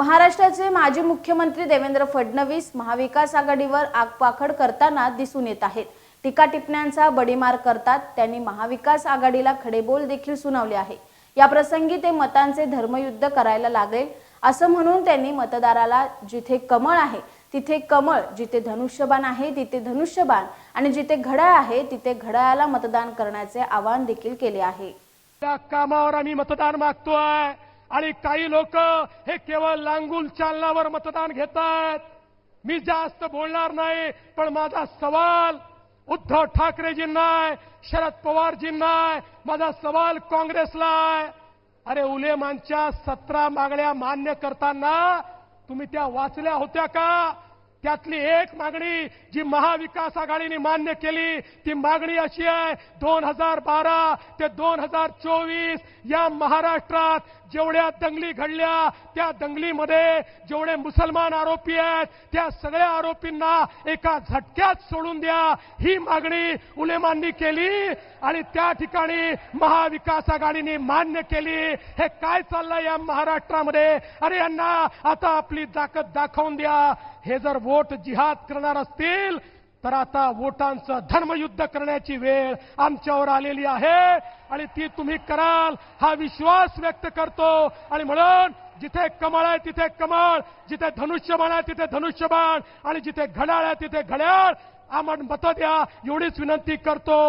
महाराष्ट्राचे माजी मुख्यमंत्री देवेंद्र फडणवीस महाविकास आघाडीवर आगपाखड करताना दिसून येत आहेत. टीका टिपण्यांचा बडीमार करतात त्यांनी महाविकास आघाडीला खडेबोल देखील सुनावले आहे. या प्रसंगी ते मतांचे धर्मयुद्ध करायला लागेल. असं म्हणून त्यांनी मतदाराला जिथे कमळ आहे तिथे कमळ जिथे धनुष्यबाण आहे तिथे धनुष्यबाण आणि जिथे घड्याळ आहे तिथे घड्याळाला मतदान करण्याचे आवाहन देखील केले आहे. कामावर आम्ही मतदान मागतोय. आणि काही लोक हे केवळ लांगूल चालनावर मतदान घेतात. मी जास्त बोलणार नाही पण माझा सवाल उद्धव ठाकरेजींना आहे शरद पवारजींना आहे माझा सवाल काँग्रेसला आहे. अरे उलेमानच्या सतरा मागण्या मान्य करताना तुम्ही त्या वाचल्या होत्या का? त्यातली एक मागणी जी महाविकास आघाडीने मान्य केली ती मागणी अशी आहे दोन हजार बारा ते दोन हजार चोवीस या महाराष्ट्रात जेवढ्या दंगली घडल्या त्या दंगलीमध्ये जेवढे मुसलमान आरोपी आहेत त्या सगळ्या आरोपींना एका झटक्यात सोडून द्या. ही मागणी उलेमांनी केली आणि त्या ठिकाणी महाविकास आघाडीने मान्य केली. हे काय चाललंय या महाराष्ट्रामध्ये? अरे यांना आता आपली ताकद दाखवून द्या. हे जर वोट जिहाद करणार असतील तर आता वोटांचं धर्मयुद्ध करण्याची वेळ आमच्यावर आलेली आहे. आणि ती तुम्ही कराल हा विश्वास व्यक्त करतो. आणि म्हणून जिथे कमळ आहे तिथे कमळ. जिथे धनुष्यबाण आहे तिथे धनुष्यबाण. आणि जिथे घड्याळ आहे तिथे घड्याळ. आम्हाला मतं द्या एवढीच विनंती करतो.